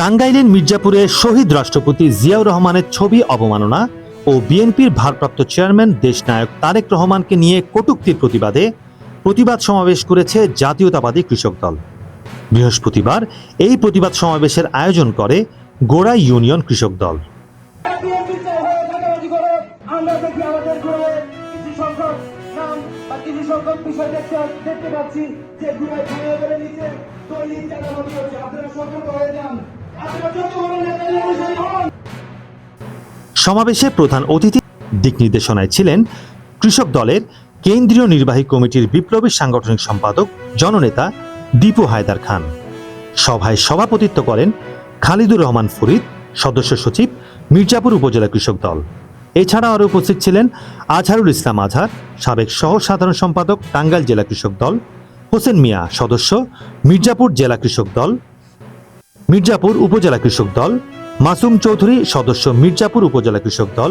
টাঙ্গাইলের মির্জাপুরে শহীদ রাষ্ট্রপতি জিয়াউর রহমানের ছবি অবমাননা ও বিএনপির ভারপ্রাপ্ত চেয়ারম্যান দেশনায়ক তারেক রহমানকে নিয়ে কটূক্তির প্রতিবাদে প্রতিবাদ সমাবেশ করেছে জাতীয়তাবাদী কৃষক দল। বৃহস্পতিবার এই প্রতিবাদ সমাবেশের আয়োজন করে গোড়া ইউনিয়ন কৃষক দল। দেখতে পাচ্ছি যে নিচে সতর্ক হয়ে যান। সমাবেশে প্রধান অতিথি দিক নির্দেশনায় ছিলেন কৃষক দলের কেন্দ্রীয় নির্বাহী কমিটির বিপ্লবী সাংগঠনিক সম্পাদক জননেতা দীপু হায়দার খান। সভায় সভাপতিত্ব করেন খালিদুর রহমান ফরিদ, সদস্য সচিব মির্জাপুর উপজেলা কৃষক দল। এছাড়া আরও উপস্থিত ছিলেন আজহারুল ইসলাম আজহার, সাবেক সহ সাধারণ সম্পাদক টাঙ্গাইল জেলা কৃষক দল, হোসেন মিয়া সদস্য মির্জাপুর জেলা কৃষক দল মির্জাপুর উপজেলা কৃষক দল, মাসুম চৌধুরী সদস্য মির্জাপুর উপজেলা কৃষক দল,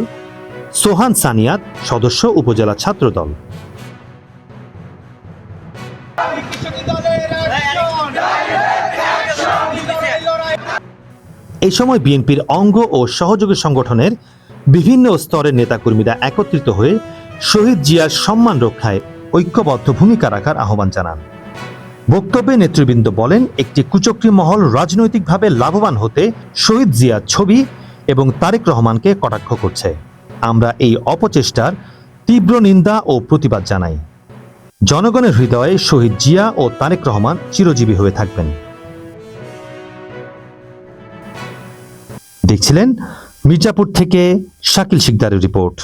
সোহান সানিয়াত সদস্য উপজেলা ছাত্র দল। এই সময় বিএনপির অঙ্গ ও সহযোগী সংগঠনের বিভিন্ন স্তরের নেতাকর্মীরা একত্রিত হয়ে শহীদ জিয়ার সম্মান রক্ষায় ঐক্যবদ্ধ ভূমিকা রাখার আহ্বান জানান। বক্তব্যে নেতৃবৃন্দ বলেন, একটি কুচক্রী মহল রাজনৈতিকভাবে লাভবান হতে শহীদ জিয়ার ছবি এবং তারেক রহমানকে কটাক্ষ করছে। আমরা এই অপচেষ্টার তীব্র নিন্দা ও প্রতিবাদ জানাই। জনগণের হৃদয়ে শহীদ জিয়া ও তারেক রহমান চিরজীবী হয়ে থাকবেন। দেখছিলেন মির্জাপুর থেকে শাকিল শিকদারের রিপোর্ট।